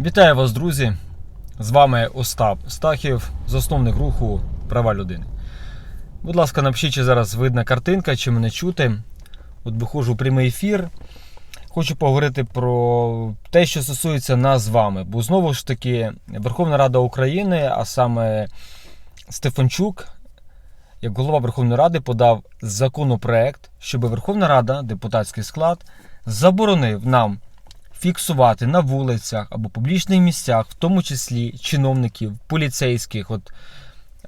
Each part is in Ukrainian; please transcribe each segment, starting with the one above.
Вітаю вас, друзі! З вами Остап Стахів, засновник руху Права людини. Будь ласка, напишіть, чи зараз видна картинка, чи мене чути. От виходжу у прямий ефір. Хочу поговорити про те, що стосується нас з вами. Бо знову ж таки, Верховна Рада України, а саме Стефанчук, як голова Верховної Ради, подав законопроект, щоб Верховна Рада, депутатський склад, заборонив нам фіксувати на вулицях або публічних місцях, в тому числі чиновників, поліцейських. От,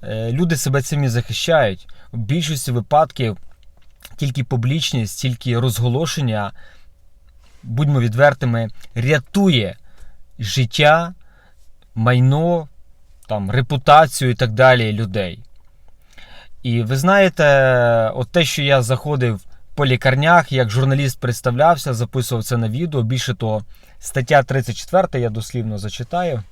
е, люди себе цим і захищають. В більшості випадків тільки публічність, тільки розголошення, будьмо відвертими, рятує життя, майно, там, репутацію і так далі людей. І ви знаєте, от те, що я заходив по лікарнях, як журналіст представлявся, записував це на відео. Більше того, стаття 34, я дослівно зачитаю.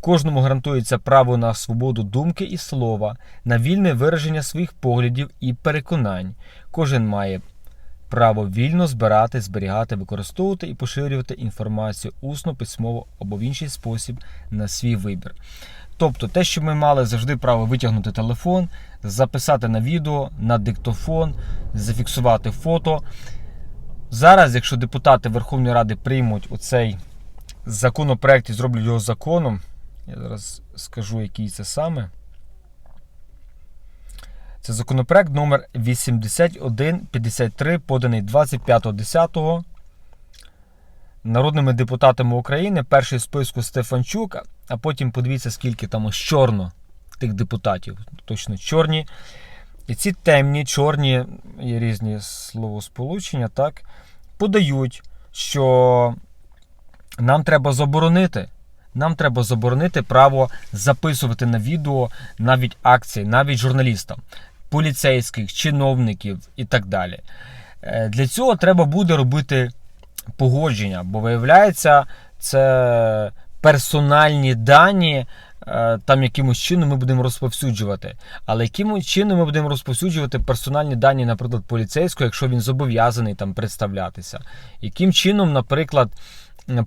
Кожному гарантується право на свободу думки і слова, на вільне вираження своїх поглядів і переконань. Кожен має право вільно збирати, зберігати, використовувати і поширювати інформацію усно, письмово або в інший спосіб на свій вибір. Тобто, те, що ми мали завжди право витягнути телефон, записати на відео, на диктофон, зафіксувати фото. Зараз, якщо депутати Верховної Ради приймуть оцей законопроект і зроблять його законом, я зараз скажу, який це саме. Це законопроект номер 8153, поданий 25.10 народними депутатами України. Перший списку Стефанчук, а потім подивіться, скільки там ось чорно тих депутатів. Точно чорні. І ці темні, чорні, є різні словосполучення, так, подають, що нам треба заборонити. Нам треба заборонити право записувати на відео навіть акції, навіть журналістам, поліцейських, чиновників і так далі. Е, Для цього треба буде робити погодження, бо виявляється, це персональні дані. е, Там якимось чином ми будемо розповсюджувати. Але яким чином ми будемо розповсюджувати персональні дані, наприклад, поліцейського, якщо він зобов'язаний там представлятися? Яким чином, наприклад,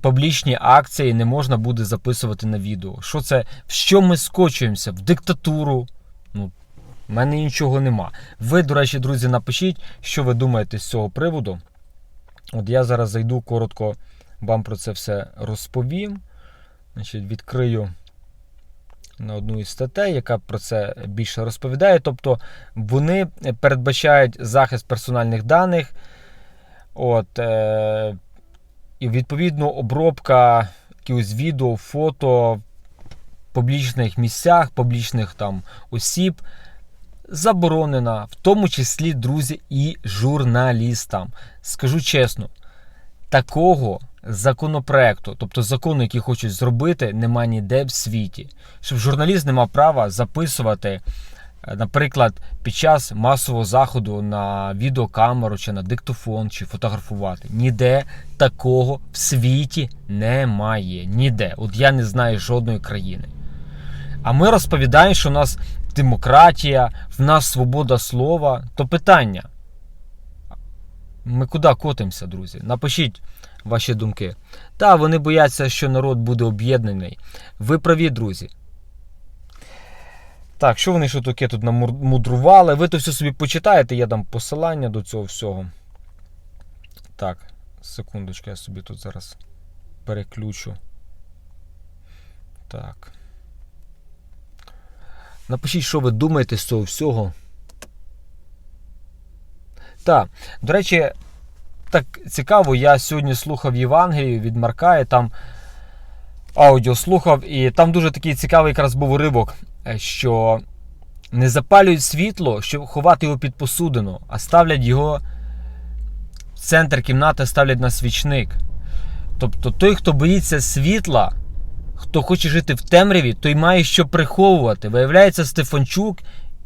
публічні акції не можна буде записувати на відео? Що це? В що ми скочуємося? В диктатуру? Ну, в мене нічого нема. Ви, до речі, друзі, напишіть, що ви думаєте з цього приводу. От я зараз зайду коротко, вам про це все розповім. Значить, відкрию на одну із статей, яка про це більше розповідає. Тобто вони передбачають захист персональних даних. От, е, і відповідно обробка якихось відео, фото в публічних місцях, публічних там осіб заборонена, в тому числі, друзі, і журналістам. Скажу чесно, такого законопроекту, тобто закону, який хочуть зробити, немає ніде в світі. Щоб журналіст не мав права записувати, е, наприклад, під час масового заходу на відеокамеру чи на диктофон, чи фотографувати. Ніде такого в світі немає. Ніде. От я не знаю жодної країни. А ми розповідаємо, що у нас демократія, в нас свобода слова. То питання. Ми куди котимося, друзі? Напишіть ваші думки. Та, вони бояться, що народ буде об'єднаний. Ви праві, друзі. Так, що вони що таке тут намудрували? Ви то все собі почитаєте, я дам посилання до цього всього. Так, секундочку, я собі тут зараз переключу. Так. Напишіть, що ви думаєте з цього всього. Так, до речі, так цікаво, я сьогодні слухав Євангелію від Марка, і там аудіо слухав, і там дуже такий цікавий якраз був уривок, е, що не запалюють світло, щоб ховати його під посудину, а ставлять його в центр кімнати, ставлять на свічник. Тобто той, хто боїться світла, хто хоче жити в темряві, той має що приховувати. Виявляється, Стефанчук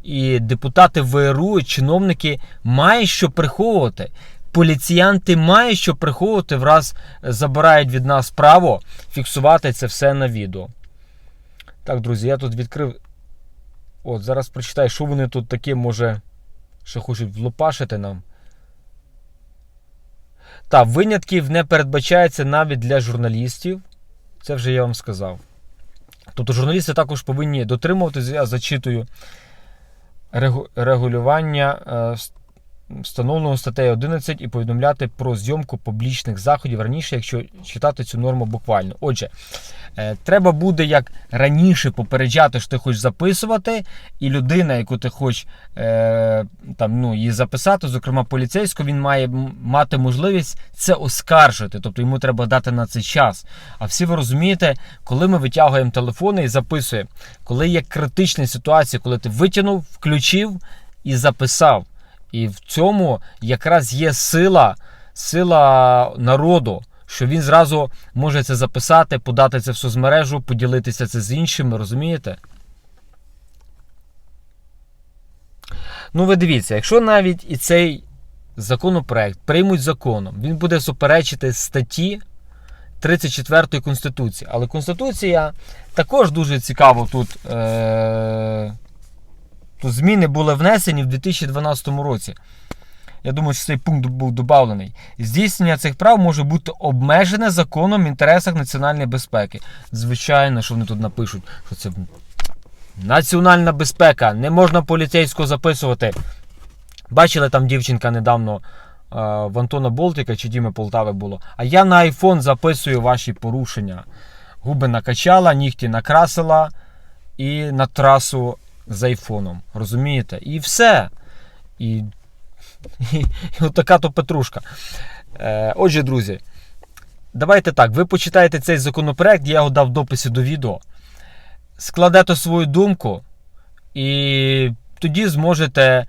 і депутати ВРУ, і чиновники мають що приховувати. Поліціянти мають що приховувати, враз забирають від нас право фіксувати це все на відео. Так, друзі, я тут відкрив. От, зараз прочитаю, що вони тут таке, може, що хочуть влопашити нам. Та, винятків не передбачається навіть для журналістів. Це вже я вам сказав. Тобто журналісти також повинні дотримуватися, я зачитую регулювання е, встановленого статтею 11 і повідомляти про зйомку публічних заходів раніше, якщо читати цю норму буквально. Отже, е, треба буде як раніше попереджати, що ти хочеш записувати, і людина, яку ти хочеш е, там, ну, її записати, зокрема поліцейську, він має мати можливість це оскаржити. Тобто йому треба дати на це час. А всі ви розумієте, коли ми витягуємо телефони і записуємо, коли є критична ситуація, коли ти витягнув, включив і записав. І в цьому якраз є сила, сила народу, що він зразу може це записати, подати це в соцмережу, поділитися це з іншими, розумієте? Ну, ви дивіться, якщо навіть і цей законопроект приймуть законом, він буде суперечити статті 34 Конституції. Але Конституція також дуже цікаво тут. Е- Тут зміни були внесені в 2012 році. Я думаю, що цей пункт був додавлений. Здійснення цих прав може бути обмежене законом в інтересах національної безпеки. Звичайно, що вони тут напишуть, що це національна безпека, не можна поліцейського записувати. Бачили, там дівчинка недавно е, в Антона Болтика чи Діми Полтави було. А я на iPhone записую ваші порушення. Губи накачала, нігті накрасила і на трасу з айфоном. Розумієте? І все. І, і, і отака то петрушка. Е, отже, друзі, давайте так. Ви почитаєте цей законопроект, я його дав в дописі до відео. Складете свою думку, і тоді зможете,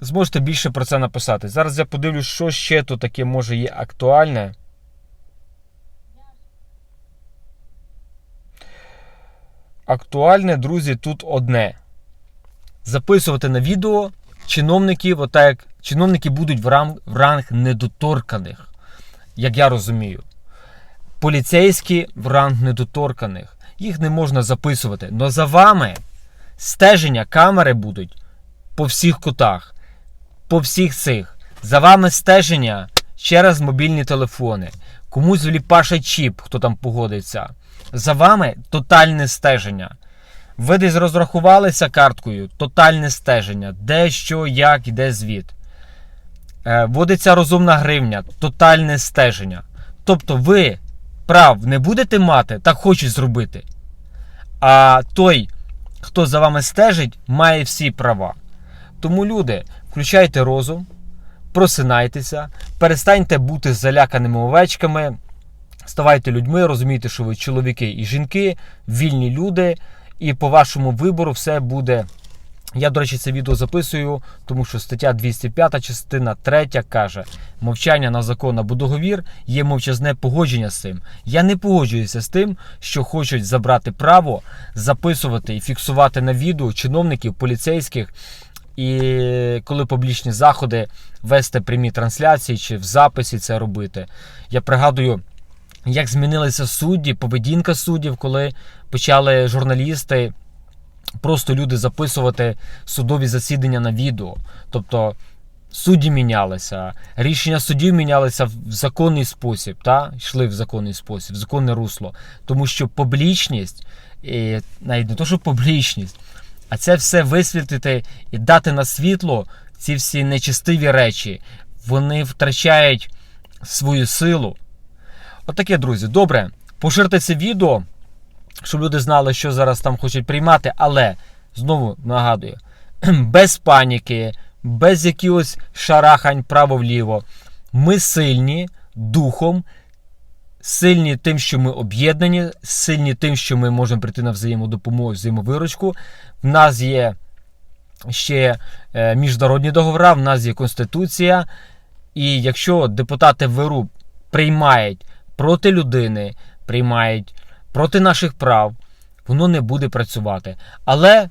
зможете більше про це написати. Зараз я подивлюсь, що ще тут таке може є актуальне. Актуальне, друзі, тут одне. Записувати на відео чиновників, отак як чиновники будуть в ранг, в ранг недоторканих, як я розумію. Поліцейські в ранг недоторканих. Їх не можна записувати. Но за вами стеження камери будуть по всіх кутах, по всіх цих. За вами стеження через мобільні телефони. Комусь вліпаше чіп, хто там погодиться. За вами тотальне стеження. Ви десь розрахувалися карткою, тотальне стеження, де що, як, де звіт. Е, Вводиться розумна гривня, тотальне стеження. Тобто ви прав не будете мати, так хочуть зробити. А той, хто за вами стежить, має всі права. Тому, люди, включайте розум, просинайтеся, перестаньте бути заляканими овечками, ставайте людьми, розумійте, що ви чоловіки і жінки, вільні люди, і по вашому вибору все буде. Я, до речі, це відео записую, тому що стаття 205, частина 3 каже: мовчання на закон або договір є мовчазне погодження з цим. Я не погоджуюся з тим, що хочуть забрати право записувати і фіксувати на відео чиновників, поліцейських, і коли публічні заходи вести прямі трансляції чи в записі це робити. Я пригадую. Як змінилися судді, поведінка суддів, коли почали журналісти, просто люди записувати судові засідання на відео. Тобто судді мінялися, рішення суддів мінялися в законний спосіб, та? йшли в законний спосіб, в законне русло. Тому що публічність, і навіть не то, що публічність, а це все висвітлити і дати на світло ці всі нечистиві речі, вони втрачають свою силу. Отаке, друзі, добре. Поширте це відео, щоб люди знали, що зараз там хочуть приймати, але знову нагадую, без паніки, без якихось шарахань право-вліво. Ми сильні духом, сильні тим, що ми об'єднані, сильні тим, що ми можемо прийти на взаємодопомогу, взаємовиручку. В нас є ще е, міжнародні договори, в нас є Конституція. І якщо депутати ВРУ приймають проти людини, приймають проти наших прав, воно не буде працювати. Але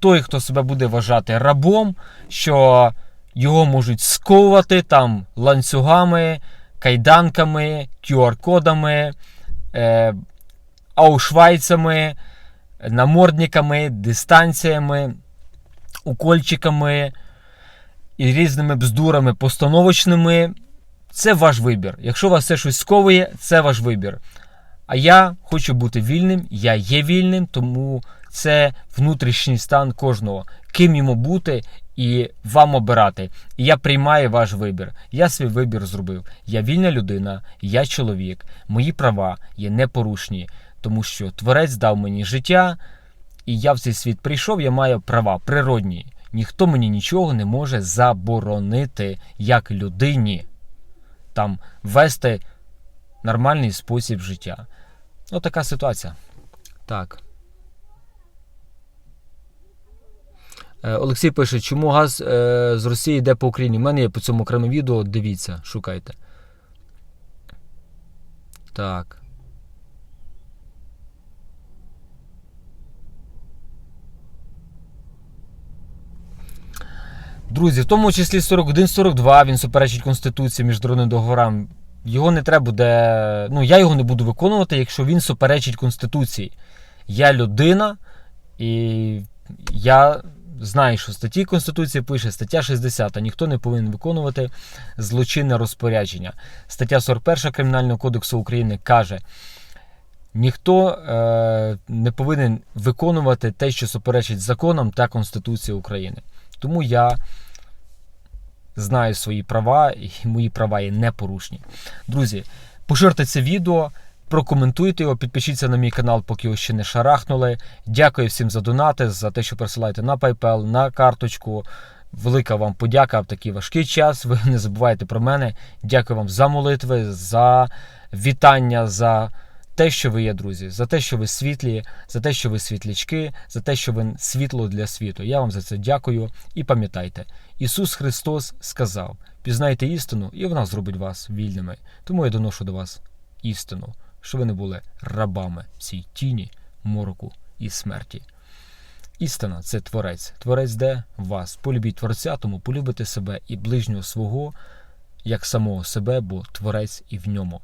той, хто себе буде вважати рабом, що його можуть сковувати там ланцюгами, кайданками, QR-кодами, е, аушвайцами, намордниками, дистанціями, укольчиками і різними бздурами постановочними. Це ваш вибір. Якщо вас це щось сковує, це ваш вибір. А я хочу бути вільним, я є вільним, тому це внутрішній стан кожного. Ким йому бути і вам обирати. І я приймаю ваш вибір. Я свій вибір зробив. Я вільна людина, я чоловік, мої права є непорушні, тому що Творець дав мені життя, і я в цей світ прийшов, я маю права природні. Ніхто мені нічого не може заборонити як людині там вести нормальний спосіб життя. Ось така ситуація. Так. Е, Олексій пише, чому газ е, з Росії йде по Україні. У мене є по цьому окреме відео. Дивіться, шукайте. Так. Друзі, в тому числі 41-42 він суперечить Конституції міжнародним договорам. Його не треба буде. Ну, я його не буду виконувати, якщо він суперечить Конституції. Я людина, і я знаю, що статті Конституції пише стаття 60, ніхто не повинен виконувати злочинне розпорядження. Стаття 41 Кримінального кодексу України каже. Ніхто е, не повинен виконувати те, що суперечить законам та Конституції України. Тому я знаю свої права, і мої права є непорушні. Друзі, поширте це відео, прокоментуйте його, підпишіться на мій канал, поки його ще не шарахнули. Дякую всім за донати, за те, що присилаєте на PayPal, на карточку. Велика вам подяка в такий важкий час. Ви не забувайте про мене. Дякую вам за молитви, за вітання, за те, що ви є, друзі, за те, що ви світлі, за те, що ви світлячки, за те, що ви світло для світу. Я вам за це дякую і пам'ятайте, Ісус Христос сказав: пізнайте істину, і вона зробить вас вільними. Тому я доношу до вас істину, що ви не були рабами цій тіні, мороку і смерті. Істина це творець. Творець де вас. Полюбіть творця, тому полюбите себе і ближнього свого, як самого себе, бо творець і в ньому.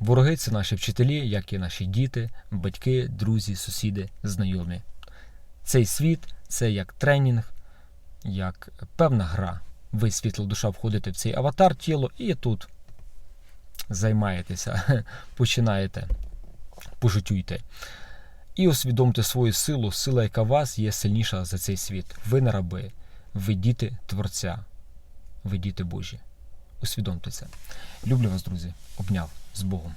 Вороги це наші вчителі, як і наші діти, батьки, друзі, сусіди, знайомі. Цей світ це як тренінг, як певна гра. Ви світла душа входите в цей аватар тіло і тут займаєтеся, починаєте по життю йти. І усвідомте свою силу, сила, яка в вас є сильніша за цей світ. Ви не раби, ви діти Творця, ви діти Божі. Усвідомте це. Люблю вас, друзі. Обняв з Богом.